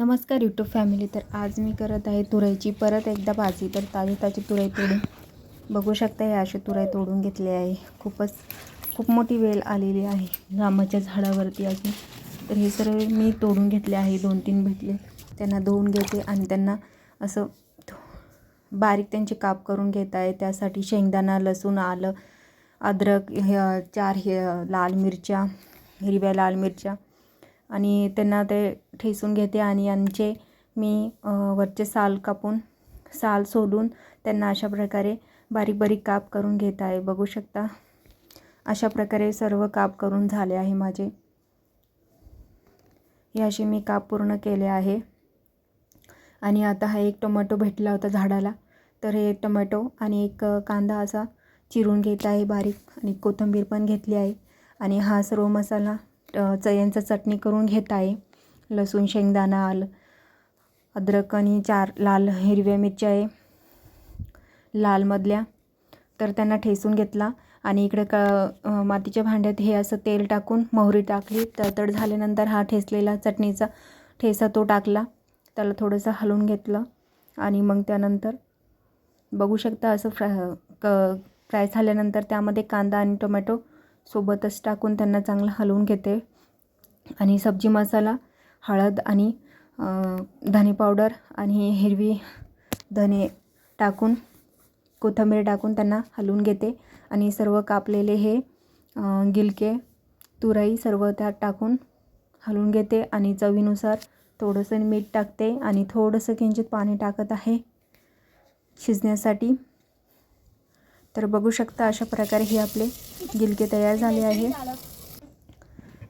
नमस्कार YouTube family तर आज मी करत आहे तुराईची. परत एकदा भाजी. तर ताजी ताजी तुराई तोडून बघू शकता हे असे तुराई तोडून घेतले आहे. खूपच खूप मोठी वेल आलेली आहे. रामाच्या झाडावरती अजून. तर हे सर्व मी तोडून घेतले आहे. दोन तीन भेटले. त्यांना धुवून घेते आणि त्यांना असं बारीक त्यांचे काप करून घेत आहे. त्यासाठी शेंगदाणा लसूण आलं अद्रक हे चार हे लाल मिरच्या हिरव्या लाल मिरच्या आणि त्यांना ते ठेसून घेते आणि यांचे मी वरचे साल कापून साल सोलून त्यांना अशा प्रकारे बारीक बारीक काप करून घेत आहे. बघू शकता अशा प्रकारे सर्व काप करून झाले आहे माझे. हे असे मी काप पूर्ण केले आहे. आणि आता हा एक टोमॅटो भेटला होता झाडाला. तर हे एक टोमॅटो आणि एक कांदा असा चिरून घेत आहे बारीक आणि कोथिंबीर पण घेतली आहे. आणि हा सर्व मसाला चयांचा चटणी करून घेत आहे. लसूण शेंगदाणा आलं अद्रक आणि चार लाल हिरव्या मिरच्या आहे. लालमधल्या तर त्यांना ठेसून घेतला आणि इकडे क मातीच्या भांड्यात हे असं तेल टाकून मोहरी टाकली. तडतड झाल्यानंतर हा ठेसलेला चटणीचा ठेसा तो टाकला. त्याला थोडंसं हलवून घेतलं आणि मग त्यानंतर बघू शकता असं फ्राय क फ्राय झाल्यानंतर त्यामध्ये कांदा आणि टोमॅटो सोबतच टाकून त्यांना चांगलं हलवून घेते. आणि सब्जी मसाला हळद आणि धने पावडर आणि हिरवी धने टाकून कोथिंबीर टाकून त्यांना हलवून घेते. आणि सर्व कापलेले हे गिलके तुराई सर्व त्यात टाकून हलवून घेते. आणि चवीनुसार थोडंसं मीठ टाकते. आणि थोडंसं किंचित पाणी टाकत आहे. शिजण्यासाठी तर बघू शकता अशा प्रकारे हे आपले गिलके तयार झाले आहे.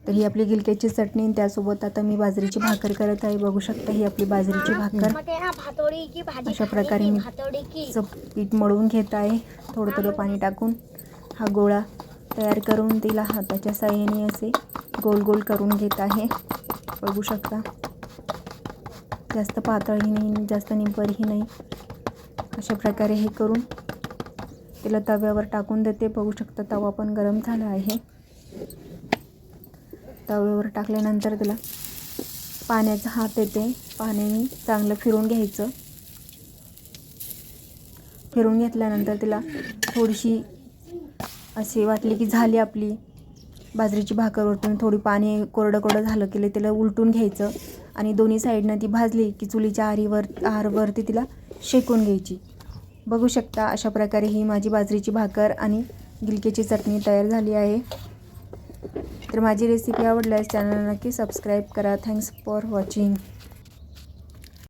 तर ही आपली गिलक्याची चटणी त्यासोबत आता मी बाजरीची भाकर करत आहे. बघू शकता ही आपली बाजरीची भाकर. अशा प्रकारे मी पीठ मळून घेत आहे. थोडं थोडं पाणी टाकून हा गोळा तयार करून तिला हाताच्या साहाय्याने असे गोल गोल करून घेत आहे. बघू शकता. जास्त पातळही नाही जास्त निंपरही नाही. अशा प्रकारे हे करून तिला तव्यावर टाकून देते. बघू शकता तवा पण गरम झाला आहे. तव्यावर टाकल्यानंतर तिला पाण्याचा हात येते. पाण्याने चांगलं फिरून घ्यायचं. फिरून घेतल्यानंतर तिला थोडीशी अशी वाटली की झाली आपली. बाजरीची भाकर वरतून थोडी पाणी कोरडं कोरडं झालं की तिला उलटून घ्यायचं. आणि दोन्ही साईडनं ती भाजली की चुलीच्या आरीवर आरवरती तिला शेकून घ्यायची. बघू शकता अशा प्रकारे ही माझी बाजरीची भाकर आणि गिलकेची चटणी तयार झाली आहे. तर माझी रेसिपी आवडल्यास चॅनलला नक्की सबस्क्राईब करा. Thanks for watching